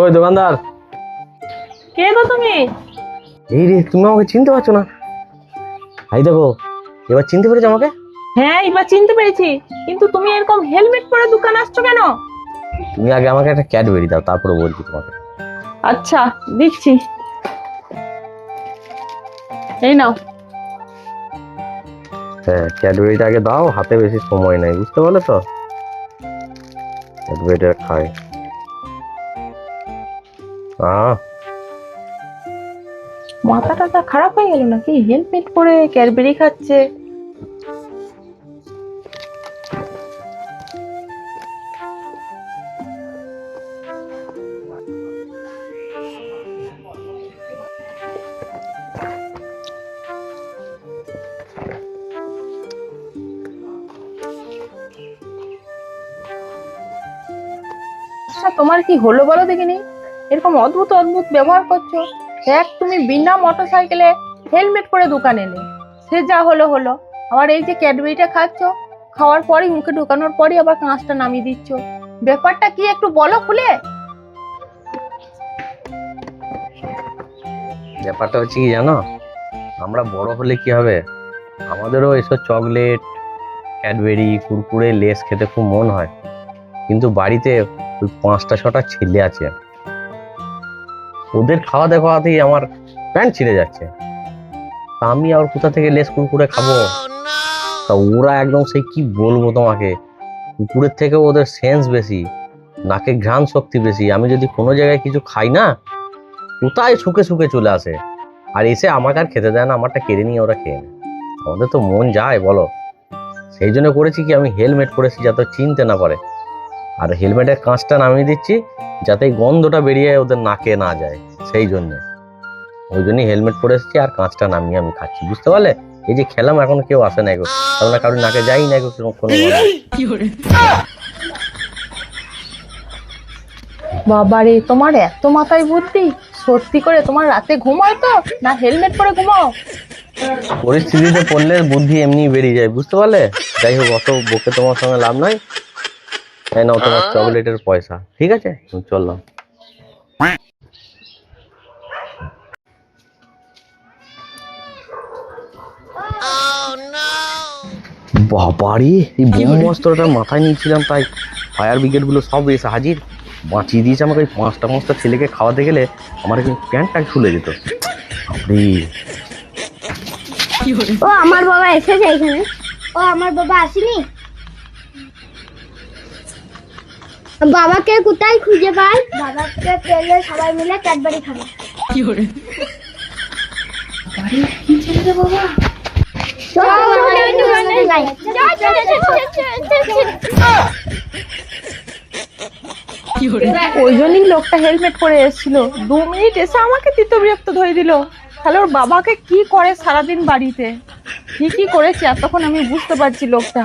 ওই দোকানদার? কে গো তুমি? এই রে তুমি আমাকে চিনতে পারছ না। এই দেখো এবার চিনতে পেরেছ আমাকে? হ্যাঁ এবার চিনতে পেরেছি। কিন্তু তুমি এরকম হেলমেট পরে দোকান আসছো কেন? তুমি আগে আমাকে একটা ক্যাডবেরি দাও তারপরে বলছি তোমাকে। আচ্ছা দিচ্ছি এই নাও। হ্যাঁ ক্যাডবেরিটা আগে দাও হাতে বেশি সময় নাই বুঝতে পারলে তো? ক্যাডবেরিটা আহ মাথা টাথা খারাপ হয়ে গেল নাকি? হেলমেট পরে ক্যাডবেরি খাচ্ছে। আচ্ছা তোমার কি হলো বলো দেখিনি? এরকম অদ্ভুত অদ্ভুত ব্যবহার করছ। দেখ, তুমি বিনা মোটর সাইকেলে হেলমেট পরে দোকানে এলে। সে যা হলো হলো। আবার এই যে ক্যাডবেরিটা খাচ্ছ, খাওয়ার পরই মুখে ঢোকানোর পরই আবার কাঁচটা নামিয়ে দিচ্ছ। ব্যাপারটা কি একটু বলো খুলে? ব্যাপারটা হচ্ছে কি জানো? আমরা বড় হলে কি হবে? আমাদেরও এসব চকলেট ক্যাডবেরি কুরকুরে, লেস খেতে খুব মন হয়। কিন্তু বাড়িতে ওই পাঁচটা, ছটা ছেলে আছে। ওদের খাওয়া দেখাতেই আমার প্যান্ট ছিঁড়ে যাচ্ছে। তা আমি আর কোথা থেকে লেস কুরকুরে খাব? তা ওরা একদম সেই কি বলব তোমাকে? কুকুরের থেকে ওদের সেন্স বেশি, নাকে ঘ্রাণ শক্তি বেশি। আমি যদি কোনো জায়গায় কিছু খাই না, কোথায় শুকে শুকে চলে আসে? আর এসে আমাকে আর খেতে দেয় না, আমারটা কেড়ে নিয়ে ওরা খেয়ে নেয়। আমাদের তো মন যায়, বলো। সেই জন্য করেছি কি, আমি হেলমেট পরেছি যাতে চিনতে না পারে। আর হেলমেটের কাঁচটা নামিয়ে দিচ্ছি যাতে গন্ধটা বেরিয়ে ওদের নাকে না যায় সেই জন্যে। ওই জন্যই হেলমেট পরে এসেছি আর কাঁচটা নামিয়ে আমি খাচ্ছি বুঝতে পারলে? এই যে খেলাম এখন কেউ আসে না গো কারণ কারোর নাকে যাই না গো কোনো কোনো বাবারে তোমার এত মাথায় বুদ্ধি? সত্যি করে তোমার রাতে ঘুমায় তো না হেলমেট পরে ঘুমাও? পরিস্থিতিতে পড়লে বুদ্ধি এমনি বেরিয়ে যায় বুঝতে পারলে? যাই হোক অত বকে তোমার সঙ্গে লাভ নাই। তোমার চকলেটের পয়সা ঠিক আছে? চললাম বাবারে এই ব্রহ্মাস্ত্রটা মাথায় নিয়েছিলাম তাই ফায়ার ব্রিগেডগুলো সব এসে হাজির। বাঁচিয়ে দিয়েছে আমাকে ওই পাঁচটা পাঁচটা ছেলেকে খাওয়াতে গেলে আমার কিন্তু প্যান্টটা খুলে যেত। ও আমার বাবা এসেছে এখানে। ও আমার বাবা আসেনি? বাবাকে কোথায় খুঁজে পাই বাবাকে পেলে সবাই মিলে ক্যাডবারি খাবে চল, চল। ওই জন্যই লোকটা হেলমেট পরে এসেছিল দু মিনিট এসে আমাকে তিত বিরক্ত ধরে দিল তাহলে ওর বাবাকে কি করে সারাদিন বাড়িতে ঠিকই করেছে এতক্ষণ আমি বুঝতে পারছি লোকটা